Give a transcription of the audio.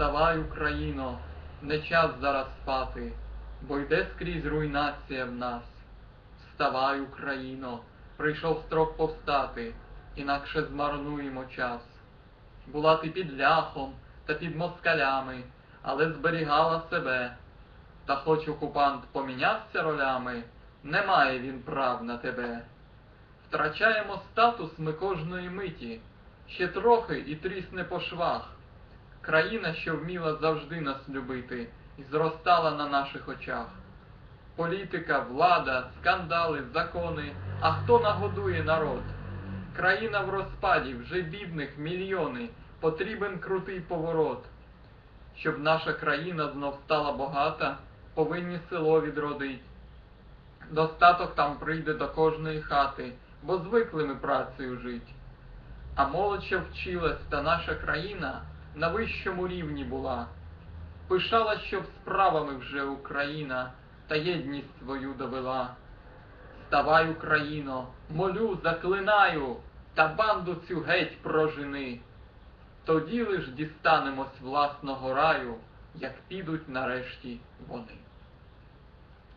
Вставай, Україно, не час зараз спати, бо йде скрізь руйнація в нас. Вставай, Україно, прийшов строк повстати, інакше змарнуємо час. Була ти під ляхом та під москалями, але зберігала себе. Та хоч окупант помінявся ролями, не має він прав на тебе. Втрачаємо статус ми кожної миті, ще трохи і трісне по швах. Країна, що вміла завжди нас любити, і зростала на наших очах. Політика, влада, скандали, закони, а хто нагодує народ? Країна в розпаді, вже бідних мільйони, потрібен крутий поворот. Щоб наша країна знов стала багата, повинні село відродить. Достаток там прийде до кожної хати, бо звикли ми працею жить. А молодь, що вчилась, та наша країна на вищому рівні була. Пишала, щоб справами вже Україна та єдність свою довела. Ставай, Україно, молю, заклинаю, та банду цю геть прожени. Тоді лиш дістанемось власного раю, як підуть нарешті вони.